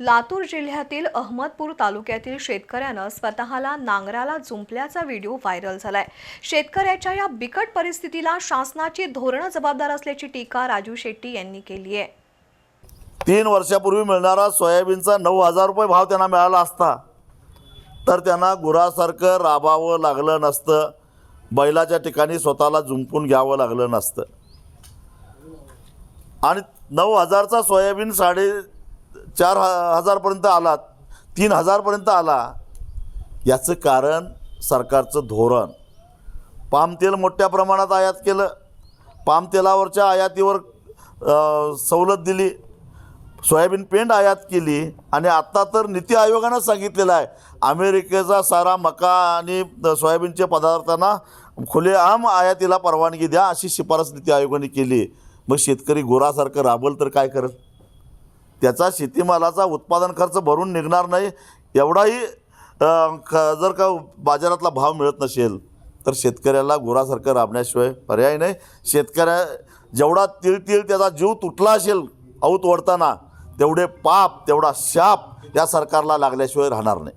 लातूर जिल्ह्यातील अहमदपूर तालुक्यातील शेतकऱ्यानं स्वतःला नांगराला जुंपल्याचा व्हिडिओ व्हायरल झालाय. शेतकऱ्याच्या या बिकट परिस्थितीला शासनाची धोरणं जबाबदार असल्याची टीका राजू शेट्टी यांनी केली आहे. तीन वर्षापूर्वी मिळणारा सोयाबीनचा नऊ हजार रुपये भाव त्यांना मिळाला असता तर त्यांना गुरासारखं राबावं लागलं नसतं. बैलाच्या ठिकाणी स्वतःला जुंपून घ्यावं लागलं नसतं. आणि नऊ हजारचा सोयाबीन साडे चार ह हजारपर्यंत आला तीन हजारपर्यंत आला. याचं कारण सरकारचं धोरण. पामतेल मोठ्या प्रमाणात आयात केलं. पाम तेलावरच्या आयातीवर सवलत दिली. सोयाबीन पेंड आयात केली. आणि आत्ता तर नीती आयोगानं सांगितलेलं आहे अमेरिकेचा सारा मका आणि सोयाबीनच्या पदार्थांना खुलेआम आयातीला परवानगी द्या अशी शिफारस नीती आयोगाने केली. मग शेतकरी गोरासारखं राबल तर काय करत? त्याचा शेतीमालाचा उत्पादन खर्च भरून निघणार नाही एवढाही ख- जर का बाजारातला भाव मिळत नसेल तर शेतकऱ्याला गुरासारखं राबण्याशिवाय पर्याय नाही. शेतकऱ्या जेवढा तिळ तिळ त्याचा जीव तुटला असेल औत ओढताना तेवढे पाप तेवढा शाप या सरकारला लागल्याशिवाय राहणार नाही.